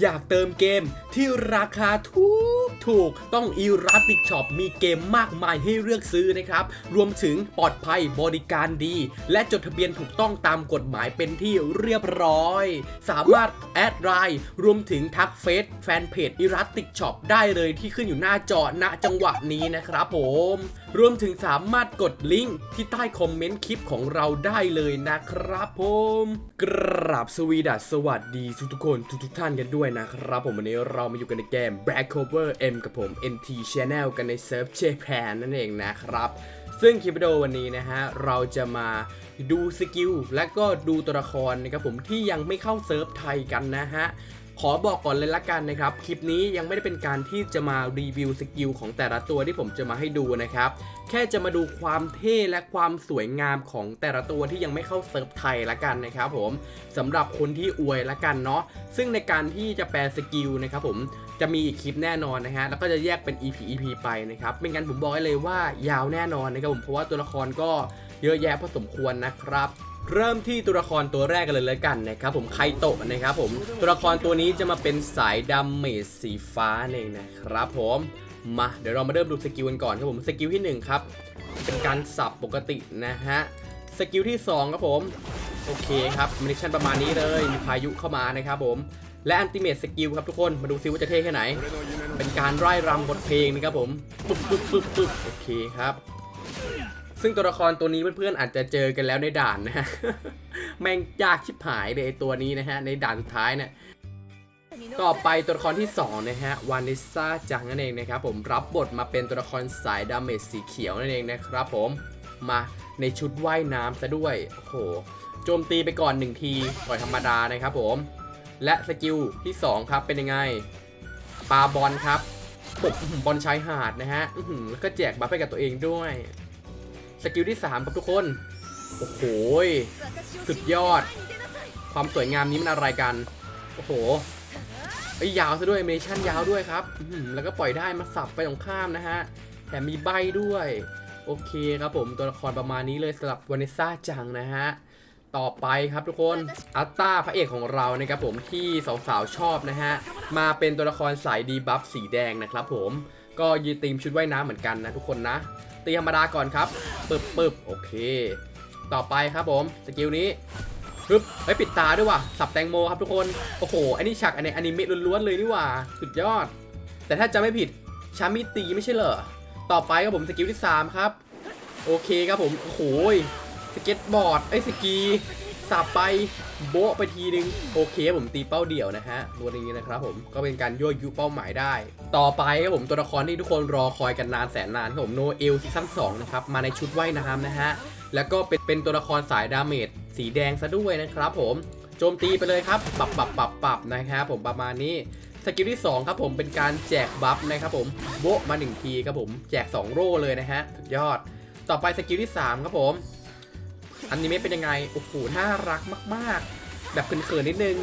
อยากเติมเกมที่ราคาถูกถูกต้อง e r a t i c Shop มีเกมมากมายให้เลือกซื้อนะครับ รวมถึงปลอดภัยบริการดี และจดทะเบียนถูกต้องตามกฎหมายเป็นที่เรียบร้อย สามารถแอดไลน์รวมถึงทักเฟซแฟนเพจ e r a t i c Shop ได้เลยที่ขึ้นอยู่หน้าจอณจังหวะนี้นะครับผมรวมถึงสามารถกดลิงก์ที่ใต้คอมเมนต์คลิปของเราได้เลยนะครับผม กราบสวีดัสสวัสดีทุกทุกคนทุกทุกๆท่านกันด้วยนะครับผมวันนี้เรามาอยู่กันในเกม Black Cover M กับผม NT Channel กันในเซิร์ฟ Japan นั่นเองนะครับซึ่งคลิปวิดีโอวันนี้นะฮะ เราจะมาดูสกิลและก็ดูตัวละครนะครับผมที่ยังไม่เข้าเซิร์ฟไทยกันนะฮะ ขอบอกก่อนเลยละกันนะครับ คลิปนี้ยังไม่ได้เป็นการที่จะมารีวิวสกิลของแต่ละตัวที่ผมจะมาให้ดูนะครับ แค่จะมาดูความเท่และความสวยงามของแต่ละตัวที่ยังไม่เข้าเซิร์ฟไทยละกันนะครับผมสำหรับคนที่อวยละกันเนาะซึ่งในการที่จะแปลสกิลนะครับผมจะมีอีกคลิปแน่นอนนะฮะแล้วก็จะแยกเป็น EP EP ไปนะครับไม่งั้นผมบอกเลยว่ายาวแน่นอนนะครับผมเพราะว่าตัวละครก็เยอะแยะพอสมควรนะครับ เริ่มที่ตัวละครตัวแรกกันเลยแล้วกันนะครับผมไคโตะนะครับผมตัวละครตัวนี้จะมาเป็นสายดำเมจสีฟ้าเองนะครับผมมาเดี๋ยวเรามาเริ่มดูสกิลกันก่อนครับผมสกิลที่หนึ่งครับ เป็นการสับปกตินะฮะสกิลที่สองครับผม โอเคครับมินิชั่นประมาณนี้เลยมีพายุเข้ามานะครับผมและอันติเมตสกิลครับทุกคนมาดูซิว่าจะเท่แค่ไหน เป็นการไล่รำบทเพลงนะครับผมปึ๊บปึ๊บปึ๊บปึ๊บโอเคครับ ซึ่งตัวละครตัวนี้เพื่อนๆอาจจะเจอกันแล้วในด่านนะฮะแม่งยากชิบหายเลยไอ้ตัวนี้นะฮะในด่านสุดท้ายเนี่ยต่อไปตัวละครที่2นะฮะวานิซ่าจังนั่นเองนะครับผมรับบทมาเป็นตัวละครสายดาเมจสีเขียวนั่นเองนะครับผมมาในชุดว่ายน้ำซะด้วยโอ้โหโจมตีไปก่อน 1 ทีปล่อยธรรมดานะครับผม และสกิลที่ 2 ครับเป็นยังไงปาบอลครับบอลชายหาดนะฮะแล้วก็แจกบัฟให้กับตัวเองด้วย สกิลที่ 3 ครับทุกคน โอ้โหสุดยอด ความสวยงามนี้มันอะไรกัน โอ้โหไอ้ยาวซะด้วยเมชั่นยาวด้วยครับ แล้วก็ปล่อยได้มาสับไปตรงข้ามนะฮะแถมมีใบด้วย โอเคครับผมตัวละครประมาณนี้เลยสำหรับวานิซ่าจังนะฮะ ต่อไปครับทุกคนอัตตาพระเอกของเรานะครับผมที่สาวๆชอบนะฮะ มาเป็นตัวละครสายดีบัฟสีแดงนะครับผมก็ยืนตีมชุดว่ายน้ำเหมือนกันนะทุกคนนะ ตีธรรมดาก่อนครับปึบปึบโอเค ต่อไปครับผมสกิลนี้ปึ๊บไปปิดตาด้วยว่ะสับแตงโมครับทุกคนโอ้โหอันนี้ฉากอันนี้อนิเมะล้วนๆเลยนี่หว่าสุดยอด แต่ถ้าจะไม่ผิดชามิตีไม่ใช่เหรอต่อไปครับผมสกิลที่ 3 ครับ โอเคครับผมโอ้โหสเก็ตบอร์ดไอ้สกี สับไปโบะไปทีนึงโอเคผมตีเป้าเดี่ยวนะฮะตัวนี้นะครับผมก็เป็นการยั่วยุเป้าหมายได้ ต่อไปครับผมตัวละครที่ทุกคนรอคอยกันนานแสนนานครับผมโนเอลซีซั่น2นะครับมาในชุดว่ายน้ำนะฮะแล้วก็เป็นเป็นตัวละครสายดาเมจสีแดงซะด้วยนะครับผมโจมตีไปเลยครับปรับปรับปรับปรับนะครับผมประมาณนี้สกิลที่ 2 ครับผมเป็นการแจกบัฟนะครับผมโบะมา 1 ทีครับผมแจก 2 โร่เลยนะฮะสุดยอด ต่อไปสกิลที่ 3 ครับผม อันนี้ไม่เป็นยังไง โอ้โห น่ารักมากๆ แบบเขินๆนิดนึง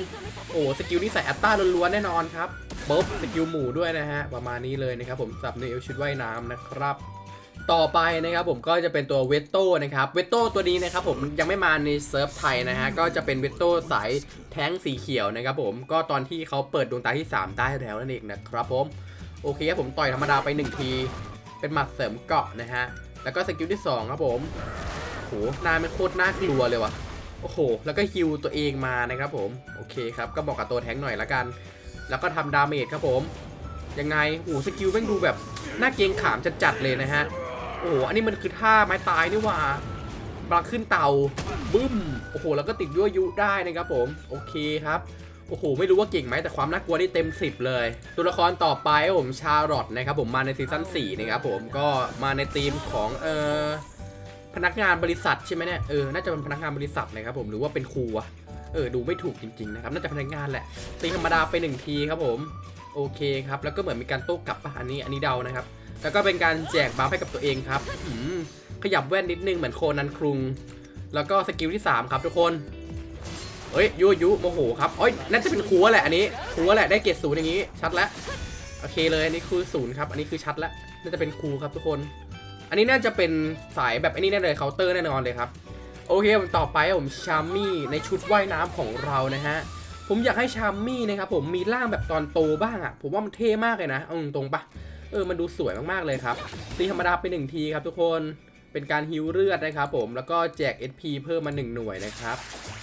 โอ้สกิลนี้ใส่อัตตาล้วนๆแน่นอนครับปุ๊บสกิลหมู่ด้วยนะฮะ ประมาณนี้เลยนะครับผมสับในเอลชุดว่ายน้ำนะครับ ต่อไปนะครับผมก็จะเป็นตัวเวตโต้นะครับเวตโต้ตัวนี้นะครับผมยังไม่มาในเซิร์ฟไทยนะฮะ ก็จะเป็นเวตโต้สายแท้งสีเขียวนะครับผมก็ตอนที่เขาเปิดดวงตาที่ 3 ได้แล้วนั่นเองนะครับผมโอเคครับผมต่อยธรรมดาไป 1 ที เป็นหมัดเสริมเกาะนะฮะแล้วก็สกิลที่2ครับผม โหหน้ามันโคตรน่ากลัวเลยว่ะโอ้โห แล้วก็ฮิวตัวเองมานะครับผม โอเคครับ ก็บอกกับตัวแท้งหน่อยละกัน แล้วก็ทำดาเมจครับผม ยังไงโอ้โหสกิลแม่งดูแบบน่าเกรงขามจัดๆเลยนะฮะ โอ้โหอันนี้มันคือท่าไม้ตายนี่ว่าปลักขึ้นเตาบึ้ม โอ้โห แล้วก็ติดยั่วยุได้นะครับผม โอเคครับ โอ้โห ไม่รู้ว่าเก่งไหมแต่ความน่ากลัวนี่เต็ม 10 เลย ตัวละครต่อไปผมชาร์ลอตนะครับผม มาในซีซั่น4นะครับผม ก็มาในธีมของเอ่อ พนักงานบริษัทใช่ไหมเนี่ยเออน่าจะเป็นพนักงานบริษัทนะครับผมหรือว่าเป็นครูอะเออดูไม่ถูกจริงๆนะครับน่าจะพนักงานแหละตีธรรมดาไปหนึ่งทีครับผมโอเคครับแล้วก็เหมือนมีการโต้กลับป่ะอันนี้อันนี้เดานะครับแล้วก็เป็นการแจกบัฟให้กับตัวเองครับขยับแว่นนิดนึงเหมือนโคนันครุง แล้วก็สกิลที่ 3 ครับทุกคนเฮ้ยยุยุโมโหครับเอ้ยน่าจะเป็นครูแหละอันนี้ครูแหละได้เกรดศูนย์อย่างนี้ชัดแล้วโอเคเลยอันนี้คือศูนย์ครับอันนี้คือชัดแล้วน่าจะเป็นครูครับทุกคน อันนี้น่าจะเป็นสายแบบอันนี้แน่เลยเคาน์เตอร์แน่นอนเลยครับ โอเคผมต่อไปผมชามี่ในชุดว่ายน้ำของเรานะฮะ ผมอยากให้ชามมี่นะครับผมมีร่างแบบตอนโตบ้างอะผมว่ามันเท่มากเลยนะเอาตรงๆปะเออมันดูสวยมากๆเลยครับตีธรรมดาไปหนึ่งทีครับทุกคนเป็นการฮิวเลือดนะครับผมแล้วก็แจก SP เพิ่มมา 1 หน่วยนะครับ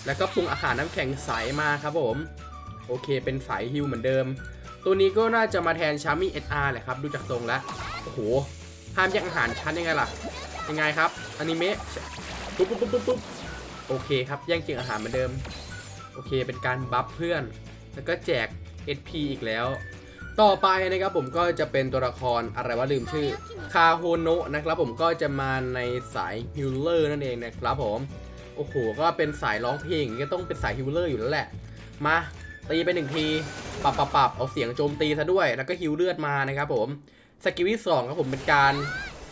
แล้วก็ปรุงอาหารน้ำแข็งใสมาครับผมโอเค เป็นสายฮิวเหมือนเดิม ตัวนี้ก็น่าจะมาแทนชามี่ SR แหละครับ ดูจากทรงแล้ว โอ้โห ห้ามแยกอาหารชั้นยังไงล่ะ ยังไงครับอนิเมะปุ๊บปุ๊บปุ๊บปุ๊บปุ๊บโอเคครับแย่งเกี่งอาหารเหมือนเดิม โอเคเป็นการบัฟเพื่อน แล้วก็แจก SP อีกแล้ว ต่อไปนะครับผมก็จะเป็นตัวละครอะไรวะลืมชื่อคาโฮโนะนะครับผมก็จะมาในสายฮิลเลอร์นั่นเองนะครับผมโอ้โหก็เป็นสายร้องเพลงก็ต้องเป็นสายฮิลเลอร์อยู่แล้วแหละ มาตีไปหนึ่งทีปับปับปับเอาเสียงโจมตีซะด้วย แล้วก็ฮิวเลือดมานะครับผม สกิลที่สองครับผมเป็นการ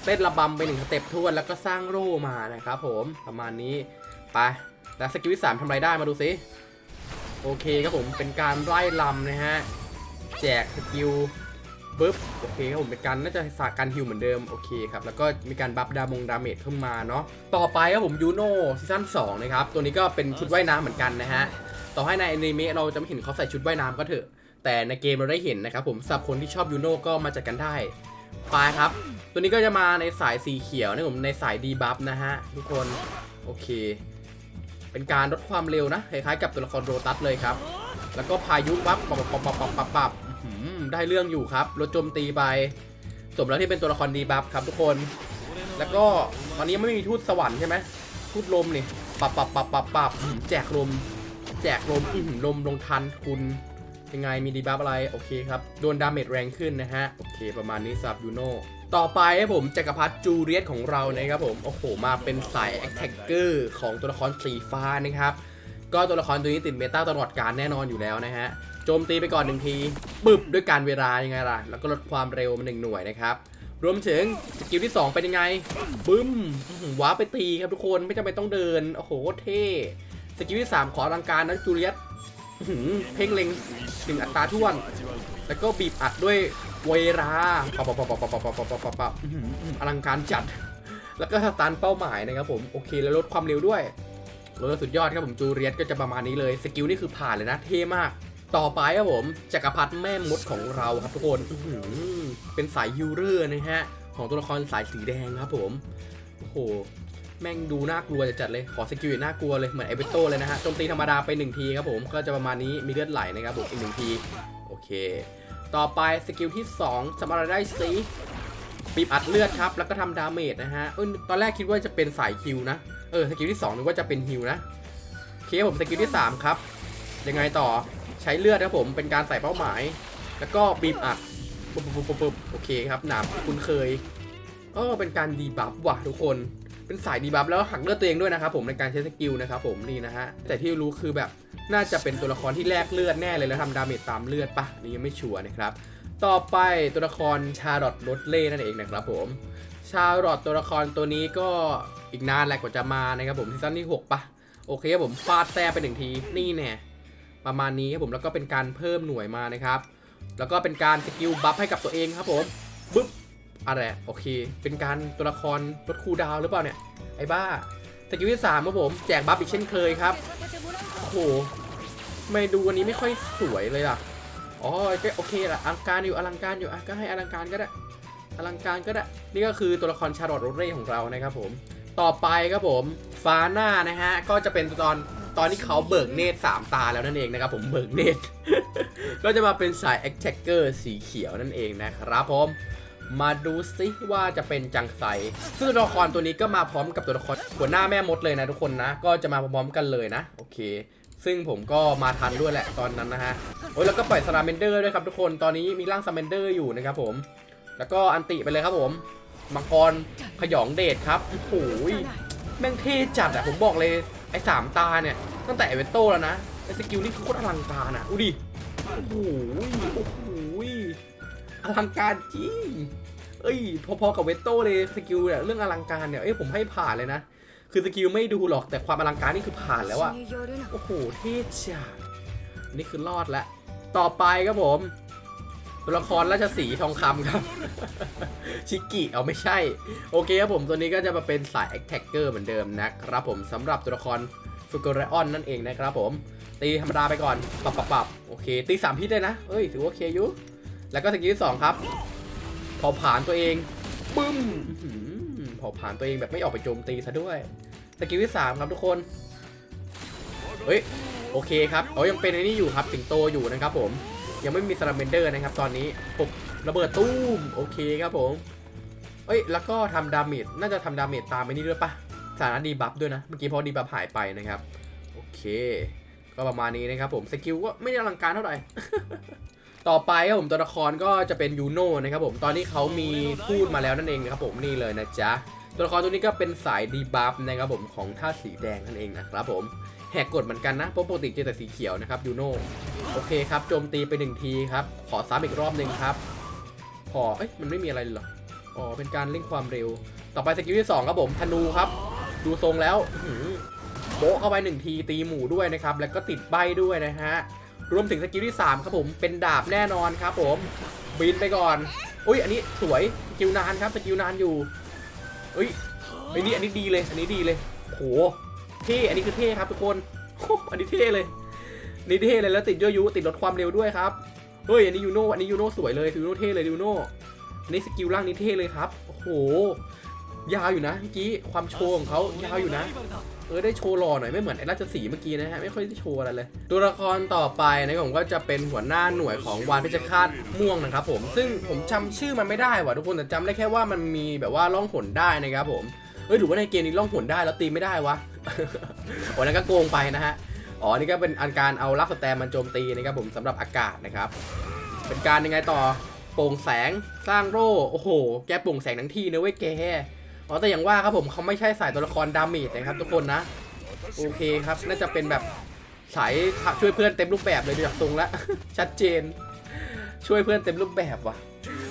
เต้นระบำไปหนึ่งสเต็ปทวนแล้วก็สร้างร่มานะครับผมประมาณนี้ไปแล้วสกิลที่สามทำอะไรได้มาดูสิโอเคครับผมเป็นการไล่ลำนะฮะแจกสกิลปึ๊บโอเคครับผมเป็นการน่าจะสาการฮิวเหมือนเดิมโอเคครับแล้วก็มีการบัฟดามงดาเมจขึ้นมาเนาะต่อไปครับผมยูโน่ซีซั่น2นะครับตัวนี้ก็เป็นชุดว่ายน้ำเหมือนกันนะฮะต่อให้ในอนิเมะเราจะไม่เห็นเขาใส่ชุดว่ายน้ำก็เถอะ แต่ในเกมเราได้เห็นนะครับผมสับคนที่ชอบยูโน่ก็มาจัดกันได้ไปครับ ตัวนี้ก็จะมาในสายสีเขียวนะผมในสายดีบัฟนะฮะทุกคนโอเค เป็นการลดความเร็วนะคล้ายๆกับตัวละครโรตัสเลยครับ แล้วก็พายุปั๊บปับปับปับปับปับปับได้เรื่องอยู่ครับลดโจมตีไปสมแล้วที่เป็นตัวละครดีบัฟครับทุกคน แล้วก็วันนี้ไม่มีทูตสวรรค์ใช่ไหมทูตลมนี่ปับปับปับปับปับแจกลม แจกลมอืลมลงทันคุณ ยังไงมีดีบัฟอะไรโอเคครับโดนดาเมจแรงขึ้นนะฮะโอเค ประมาณนี้สำหรับยูโน่ต่อไปครับผมจักรพรรดิจูเลียตของเรานะครับผมโอ้โหมาเป็นสายแอคแท็กเกอร์ของตัวละครสีฟ้านะครับก็ตัวละครตัวนี้ติดเมตาตลอดการแน่นอนอยู่แล้วนะฮะโจมตีไปก่อนหนึ่งทีปึบด้วยการเวลายังไงล่ะแล้วก็ลดความเร็วมาหนึ่งหน่วยนะครับรวมถึงสกิลที่ 2 เป็นยังไงบึ้มว้าไปตีครับทุกคนไม่จำเป็นต้องเดินโอ้โหเท่สกิลที่ 3 ขอลังการนะจูเลียต เพ่งเล็งถึงอัตราท่วนแล้วก็บีบอัดด้วยเวลาปับปับปับปับปับปับปับปับปับปับอื้อลังการจัด แล้วก็สตันเป้าหมายนะครับผม โอเค แล้วลดความเร็วด้วยเออสุดยอดครับผมจูเลียตก็จะประมาณนี้เลย สกิลนี่คือผ่านเลยนะ เท่มาก ต่อไปครับผมจักรพรรดิแม่มดของเราครับทุกคนเป็นสายยูเรอร์นะฮะ ของตัวละครสายสีแดงครับผม โอ้โห แม่งดูน่ากลัวจัดเลย ขอสกิลน่ากลัวเลย เหมือนเอเวโตเลยนะฮะ โจมตีธรรมดาไป 1 ทีครับผม ก็จะประมาณนี้ มีเลือดไหลนะครับผมอีกหนึ่งที โอเค ต่อไปสกิลที่ 2สำหรับอะไรได้ซีบีบอัดเลือดครับ แล้วก็ทำดาเมจนะฮะเออตอนแรกคิดว่าจะเป็นสายฮิวนะ เออ สกิลที่2นึกว่าจะเป็นฮิวนะโอเคผมสกิลที่ 3 ครับ ยังไงต่อ ใช้เลือดครับผม เป็นการใส่เป้าหมาย แล้วก็บีบอัดปุ๊บปุ๊บปุ๊บปุ๊บโอเคครับหนามคุ้นเคยเออเป็นการดีบัฟว่ะทุกคน เป็นสายดีบัฟแล้วหักเลือดตัวเองด้วยนะครับผมในการใช้สกิลนะครับผมนี่นะฮะแต่ที่รู้คือแบบน่าจะเป็นตัวละครที่แลกเลือดแน่เลยแล้วทำดาเมจตามเลือดปะนี่ยังไม่ชัวร์นะครับต่อไปตัวละครชาร์ลอตรถเล่นั่นเองนะครับผมชาร์ลอตตัวละครตัวนี้ก็อีกนานแหละกว่าจะมานะครับผมซีซั่นที่ 6ปะโอเคครับผมฟาดแซ่ไปหนึ่งทีนี่แน่ประมาณนี้ครับผมแล้วก็เป็นการเพิ่มหน่วยมานะครับ แล้วก็เป็นการสกิลบัฟให้กับตัวเองครับผม อะไรโอเค เป็นการตัวละครลดคูดาวหรือเปล่าเนี่ย ไอ้บ้าสกิลที่สามครับผม แจกบัฟอีกเช่นเคยครับโอ้โหไม่ดูอันนี้ไม่ค่อยสวยเลยอะอ๋อก็โอเคละอลังการอยู่อลังการอยู่อะก็ให้อลังการก็ได้อลังการก็ได้ นี่ก็คือตัวละครชาร์ลอตโรเร่ของเรานะครับผมต่อไปครับผมฟาน่านะฮะก็จะเป็นตอนตอนที่เขาเบิกเนตรสามตาแล้วนั่นเองนะครับผมเบิกเนตรก็จะมาเป็นสาย a t t a c k e r สีเขียวนั่นเองนะครับผม มาดูซิว่าจะเป็นจังไซซึ่งตัวละครตัวนี้ก็มาพร้อมกับตัวละครหัวหน้าแม่มดเลยนะทุกคนนะ ก็จะมาพร้อมกันเลยนะ โอเค ซึ่งผมก็มาทันด้วยแหละตอนนั้นนะฮะโอ้ยแล้วก็ปล่อยสลาเมนเดอร์ด้วยครับทุกคนตอนนี้มีร่างสลาเมนเดอร์อยู่นะครับผม แล้วก็อันติไปเลยครับผมมังกรขยองเดชครับโอ้โหแม่งเท่จัดอะผมบอกเลยไอ้สามตาเนี่ยตั้งแต่เอเวนโตแล้วนะไอ้สกิลนี่โคตรอลังการอะอุดิโอ้โหโอ้โหอลังการจริง เอ้ย พอๆกับเวตโต้เลยสกิลเนี่ยเรื่องอลังการเนี่ยเอ้ยผมให้ผ่านเลยนะ คือสกิลไม่ดูหรอกแต่ความอลังการนี่คือผ่านแล้วอะโอ้โหเท่จัดนี่คือรอดแล้วต่อไปครับผมตัวละครราชสีทองคำครับ ชิกิเอาไม่ใช่ โอเคครับผมตัวนี้ก็จะมาเป็นสาย a t t a c k e r เหมือนเดิมนะครับผมสำหรับตัวละครฟูก r รออนนั่นเองนะครับผม ตีธรรมดาไปก่อน ปรับปรับปรับโอเค ตีสามพิษเลยนะ เอ้ย ถือว่าโอเคอยู่ แล้วก็สกิลที่สองครับ ผาผลาญตัวเองปึ้มอื้อหือเผาผาญตัวเองแบบไม่ออกไปโจมตีซะด้วยสกิลที่สามครับทุกคนเฮ้ยโอเคครับเขายังเป็นไอ้นี่อยู่ครับสิงโตอยู่นะครับผมยังไม่มีสลัมเบนเดอร์นะครับ ตอนนี้ปุบระเบิดตู้มโอเคครับผมเอ้ยแล้วก็ทำดาเมจน่าจะทำดาเมจตามไปนี่ด้วยปะสานะดีบัฟด้วยนะเมื่อกี้พอดีบัฟหายไปนะครับโอเค ก็ประมาณนี้นะครับผมสกิลก็ไม่ได้อลังการเท่าไหร่ ต่อไปครับผมตัวละครก็จะเป็นยูโน่นะครับผมตอนนี้เขามีพูดมาแล้วนั่นเองครับผมนี่เลยนะจ๊ะตัวละครตัวนี้ก็เป็นสายดีบัฟนะครับผมของท่าสีแดงนั่นเองนะครับผมแหกกฎเหมือนกันนะเพราะปกติเจอแต่สีเขียวนะครับยูโน่โอเคครับโจมตีไปหนึ่งทีครับขอซ้ำอีกรอบหนึ่งครับขอเอ้ยมันไม่มีอะไรเลยหรออ๋อเป็นการเร่งความเร็ว ต่อไปสกิลที่สองครับผมธนูครับ ดูทรงแล้วโบเข้าไปหนึ่งทีตีหมู่ด้วยนะครับแล้วก็ติดใบด้วยนะฮะ รวมถึงสกิลที่ 3 ครับผม เป็นดาบแน่นอนครับผม บินไปก่อน อุ้ย อันนี้สวย สกิลนานครับ สกิลนานอยู่อุ้ยอันนี้อันนี้ดีเลย อันนี้ดีเลยโหเท่ อันนี้คือเท่ครับทุกคน อันนี้เท่เลยนี่เท่เลยแล้วติดยั่วยุติดลดความเร็วด้วยครับ เฮ้ย อันนี้ยูโน่ อันนี้ยูโน่สวยเลยยูโน่เท่เลยยูโน่อันนี้สกิลล่างนี้เท่เลยครับ โอ้โห ยาวอยู่นะเมื่อกี้ ความโชว์ของเขายาวอยู่นะ ออได้โชว์หล่อหน่อยไม่เหมือนไอ้ราชสีเมื่อกี้นะฮะไม่ค่อยได้โชว์อะไรเลย ตัวละครต่อไปนะผมก็จะเป็นหัวหน้าหน่วยของวานเพชรฆาตม่วงนะครับผมซึ่งผมจำชื่อมันไม่ได้ว่ะทุกคนแต่จำได้แค่ว่ามันมีแบบว่าล่องหนได้นะครับผมเอ้ยหรือว่าในเกมนี้ล่องหนได้แล้วตีไม่ได้วะวันนั้นก็โกงไปนะฮะอ๋อนี่ก็เป็นอันการเอาลักสแตมมันโจมตีนะครับผมสำหรับอากาศนะครับ เป็นการยังไงต่อโป่งแสงสร้างโร่โอ้โห แกโป่งแสงทั้งที่นะเว้ยแก อ๋อแต่อย่างว่าครับผมเขาไม่ใช่สายตัวละครดาเมจนะครับทุกคนนะ โอเคครับ น่าจะเป็นแบบสายช่วยเพื่อนเต็มรูปแบบเลยดูจากทรงแล้วชัดเจน ช่วยเพื่อนเต็มรูปแบบว่ะ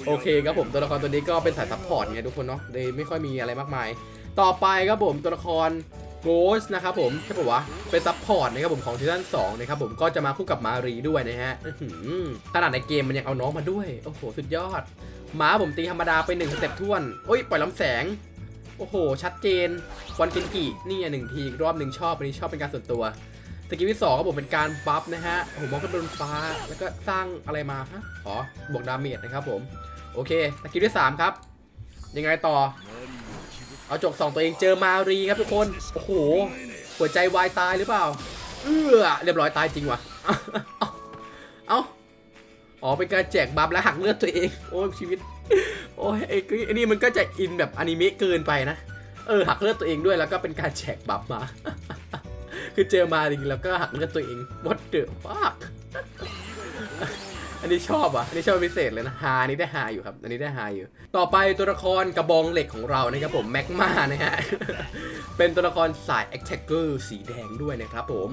โอเคครับผมตัวละครตัวนี้ก็เป็นสายซัพพอร์ตไงทุกคนเนาะเลยไม่ค่อยมีอะไรมากมาย ต่อไปครับผมตัวละครโกสนะครับผมใช่ปะวะเป็นซัพพอร์ตนะครับผมของซีซั่น2นะครับผมก็จะมาคู่กับมารีด้วยนะฮะขนาดในเกมมันยังเอาน้องมาด้วย โอ้โห สุดยอดหมาผมตีธรรมดาไปหนึ่งสเต็ปท่วนโอ้ยปล่อยลำแสง โอ้โห ชัดเจน วันเกนกินี่อะหนึ่งทีอีกรอบหนึ่งชอบอันนี้ชอบเป็นการส่วนตัวสกิลที่สองก็บอกเป็นการบัฟนะฮะโอ้โหมองขึ้นบนฟ้าแล้วก็สร้างอะไรมาฮะอ๋อบวกดาเมจนะครับผม โอเคสกิลที่สามครับ ยังไงต่อ เอาจกสองตัวเองเจอมารีครับทุกคน โอ้โห หัวใจวายตายหรือเปล่า เออเรียบร้อยตายจริงวะเอ้าเอาอ๋อเป็นการแจกบัฟและหักเลือดตัวเอง โอ้ชีวิต โอ้ยไอ้นี่มันก็จะอินแบบอนิเมะเกินไปนะ เออหักเลือดตัวเองด้วยแล้วก็เป็นการแจกบัฟมา คือเจอมาจริงแล้วก็หักเลือดตัวเอง what the fuck อันนี้ชอบอะ อันนี้ชอบพิเศษเลยนะฮานี้ได้ฮาอยู่ครับ อันนี้ได้ฮาอยู่ ต่อไปตัวละครกระบองเหล็กของเรานะครับผมแม็กมานะฮะ เป็นตัวละครสาย attacker สีแดงด้วยนะครับผม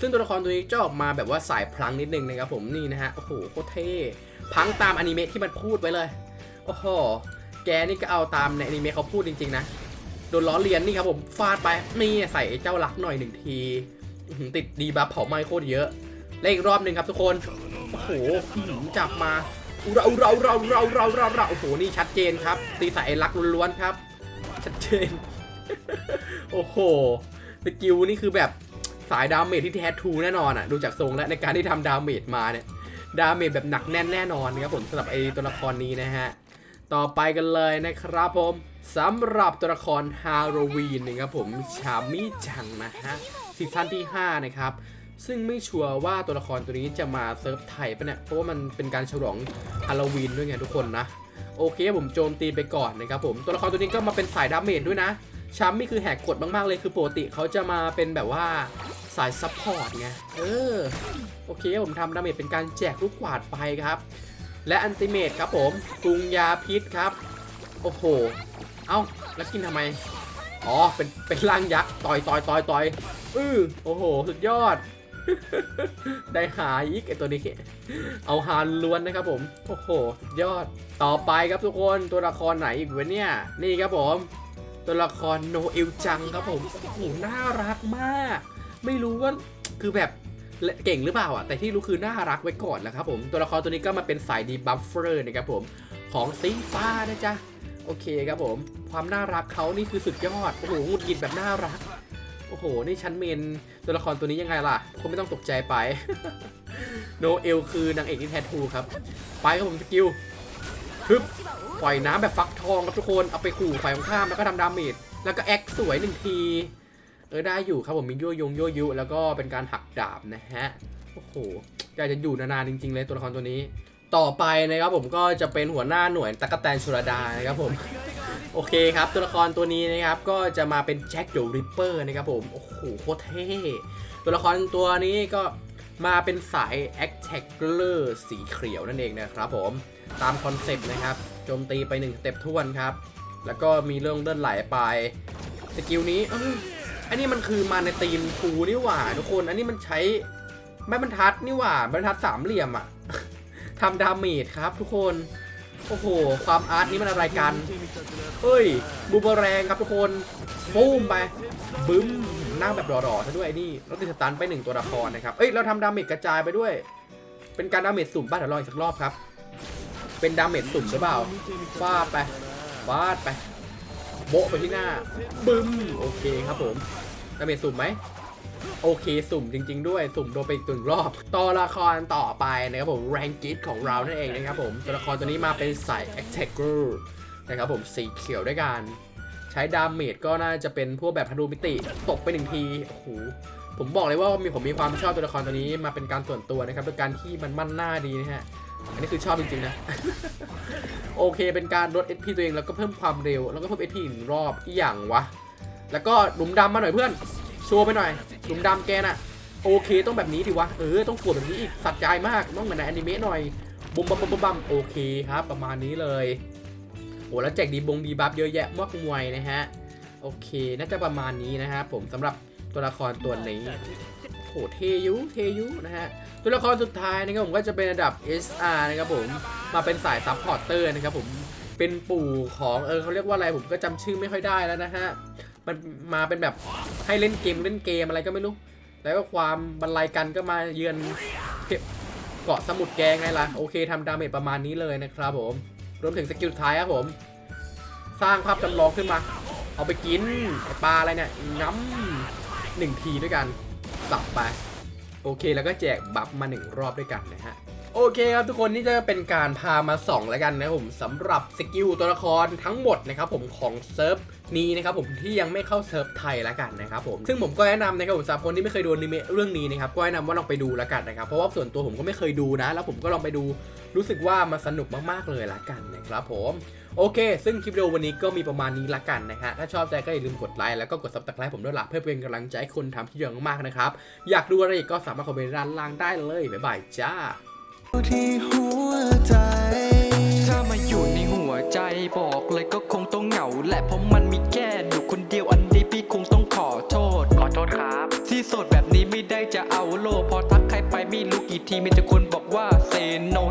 ซึ่งตัวละครตัวนี้จะออกมาแบบว่าสายพลังนิดนึงนะครับผมนี่นะฮะ โอ้โหโคตรเท่ พังตามอนิเมะที่มันพูดไว้เลย โอ้โห แกนี่ก็เอาตามในอนิเมะเขาพูดจริง ๆ นะ โดนล้อเลียนนี่ครับผม ฟาดไป นี่ใส่ไอ้เจ้ารักหน่อยหนึ่งที ติดดีบัฟเผาไหม้โคตรเยอะ เล่นอีกรอบหนึ่งครับทุกคน โอ้โหจับมาเราเราเราเราเราเราเราโอ้โห นี่ชัดเจนครับ ตีใส่ไอ้รักล้วนๆครับ ชัดเจน โอ้โห สกิลนี่คือแบบสายดาเมจที่แท้ทูแน่นอนอะ ดูจากทรงแล้วในการที่ทำดาเมจมาเนี่ย ดาเมจแบบหนักแน่นแน่นอนนะครับผมสำหรับไอ้ตัวละครนี้นะฮะ ต่อไปกันเลยนะครับผมสำหรับตัวละครฮาโลวีนนะครับผมชามิจังนะฮะซีซั่นที่ 5 นะครับ ซึ่งไม่ชัวร์ว่าตัวละครตัวนี้จะมาเซิร์ฟไทยปะเนี่ยเพราะว่ามันเป็นการฉลองฮาโลวีนด้วยไงทุกคนนะ โอเคผมโจมตีไปก่อนนะครับผมตัวละครตัวนี้ก็มาเป็นสายดาเมจด้วยนะชามี่คือแหกกฎมาก ๆ เลยคือปกติเขาจะมาเป็นแบบว่าสายซัพพอร์ตไง เออ โอเค ผมทำดาเมจเป็นการแจกลูกกวาดไปครับ และอันติเมตครับผมกรุงยาพิษครับ โอ้โห เอ้า แล้วกินทำไม อ๋อ เป็น เป็นร่างยักษ์ ต่อยต่อยต่อยต่อยอือโอ้โห สุดยอด ได้หาอีกไอตัวนี้ เอาฮาล้วนนะครับผม โอ้โห สุดยอด ต่อไปครับทุกคน ตัวละครไหนอีกวะเนี่ย นี่ครับผม ตัวละครโนเอลจังครับผม โอ้โห น่ารักมาก ไม่รู้ว่า คือแบบ เก่งหรือเปล่าอะแต่ที่รู้คือน่ารักไว้ก่อนนะครับผมตัวละครตัวนี้ก็มาเป็นสายดีบัฟเฟอร์นะครับผมของซีฟ้านะจ๊ะโอเคครับผม ความน่ารักเขานี่คือสุดยอด โอ้โหหงุดหงิดแบบน่ารัก โอ้โห นี่ชั้นเมนตัวละครตัวนี้ยังไงล่ะคงไม่ต้องตกใจไป โนเอลคือนางเอกที่แททูครับ ไปครับผมสกิลฮึบปล่อยน้ำแบบฟักทองครับทุกคน เอาไปขู่ฝ่ายตรงข้ามแล้วก็ทำดาเมจ แล้วก็แอคสวยหนึ่งที เออได้อยู่ครับผมมียั่วยงยั่วยุแล้วก็เป็นการหักดาบนะฮะโอ้โหอยากจะอยู่นานๆจริง ๆ เลยตัวละครตัวนี้ ต่อไปนะครับผมก็จะเป็นหัวหน้าหน่วยตะกแตนชุรดานะครับผมโอเคครับตัวละครตัวนี้นะครับก็จะมาเป็นแจ็คเดอะริปเปอร์นะครับผมโอ้โหโคตรเท่ตัวละครตัวนี้ก็มาเป็นสาย a t t a c k e r สีเขียวนั่นเองนะครับผมตามคอนเซปต์นะครับโจมตีไป1สเต็ปท่วนครับ แล้วก็มีเรื่องเลื่อนไหลไป สกิลนี้ อันนี้มันคือมาในตีมทูนี่หว่าทุกคน อันนี้มันใช้ไม้บรรทัดนี่หว่าบรรทัดสามเหลี่ยมอะทำดาเมจครับทุกคน โอ้โห ความอาร์ตนี่มันอะไรกันเฮ้ย บูเบอแรงครับทุกคนปุ้มไป บึ้มนั่งแบบรอๆซะด้วยนี่แล้วติดสตันไปหนึ่งตัวละครนะครับ เอ้ย เราทำดาเมจกระจายไปด้วย เป็นการดาเมจสุ่มบ้าเดี๋ยวรออีกสักรอบครับ เป็นดาเมจสุ่มหรือเปล่าฟาดไปฟาดไป โบะไปที่หน้า บึ้ม โอเคครับผมาเมจสุ่มไหมโอเคสุ่มจริง ๆ ด้วยสุ่มโดนไปอีกตึงรอบตัวละครต่อไปนะครับผมแรงกิทของเรานั่นเองนะครับผมตัวละครตัวนี้มาเป็นสาย Attacker นะครับผมสีเขียวด้วยกัน ใช้ดาเมจก็น่าจะเป็นพวกแบบธนูมิติตกไปหนึ่งทีโอ้โหผมบอกเลยว่ามีผมมีความชอบตัวละครตัวนี้มาเป็นการส่วนตัวนะครับด้วยการที่มันมั่นหน้าดีนะฮะอันนี้คือชอบจริงๆนะ โอเคเป็นการลด SP ตัวเองแล้วก็เพิ่มความเร็ว แล้วก็เพิ่ม SP อีกหนึ่งรอบอีกอย่างวะ แล้วก็หลุมดำมาหน่อยเพื่อนชัวร์ไปหน่อยหลุมดำแกน่ะ โอเคต้องแบบนี้ดิวะ เออต้องปวดแบบนี้อีกสัตว์ใจมากต้องเหมือนในอนิเมะหน่อยบุมบัมบัมบัมบัมโอเคครับ ประมาณนี้เลยโอ้แล้วแจกดีบงดีบัฟเยอะแยะมากมวยนะฮะ โอเคน่าจะประมาณนี้นะครับผมสำหรับตัวละครตัวนี้โหเทยุเทยุนะฮะตัวละครสุดท้ายนะครับผมก็จะเป็นระดับ SR นะครับผมมาเป็นสายซับพอร์เตอร์นะครับผม เป็นปู่ของเออเขาเรียกว่าอะไรผมก็จำชื่อไม่ค่อยได้แล้วนะฮะมันมาเป็นแบบให้เล่นเกมเล่นเกมอะไรก็ไม่รู้ แล้วก็ความบรรลัยกันก็มาเยือนเกาะสมุทรแกงไงล่ะโอเคทำดาเมจประมาณนี้เลยนะครับผมรวมถึงสกิลท้ายครับผม สร้างภาพจำลองขึ้นมา เอาไปกินปลาอะไรเนี่ยง้ำหนึ่งทีด้วยกันสับไป โอเคแล้วก็แจกบัฟมาหนึ่งรอบด้วยกันนะฮะ โอเคครับทุกคนนี่จะเป็นการพามาส่องแล้วกันนะผมสำหรับสกิลตัวละครทั้งหมดนะครับผมของเซิร์ฟนี้นะครับผมที่ยังไม่เข้าเซิร์ฟไทยแล้วกันนะครับผมซึ่งผมก็แนะนำนะครับผมสำหรับคนที่ไม่เคยดูนิเมะเรื่องนี้นะครับก็แนะนำว่าลองไปดูแล้วกันนะครับเพราะว่าส่วนตัวผมก็ไม่เคยดูนะ แล้วผมก็ลองไปดูรู้สึกว่ามันสนุกมากๆเลยละกันนะครับผมโอเค ซึ่งคลิปวิดีโอวันนี้ก็มีประมาณนี้ละกันนะฮะถ้าชอบใจก็อย่าลืมกดไลค์แล้วก็กดซับสไครป์ผมด้วยล่ะเพื่อเป็นกำลังใจให้คนทำคลิปเยอะมากๆนะครับอยากดูอะไรกก็สามารถคอมเมนต์ด้านล่างได้เลยบ๊ายบายจ้า ที่หัวใจถ้ามาอยู่ในหัวใจบอกเลยก็คงต้องเหงาแหละเพราะมันมีแค่อยู่คนเดียวอันนี้พี่คงต้องขอโทษ ขอโทษครับ ที่โสดแบบนี้ไม่ได้จะเอาโลกพอทักใครไปไม่รู้กี่ทีมีแต่คนบอกว่าเซโน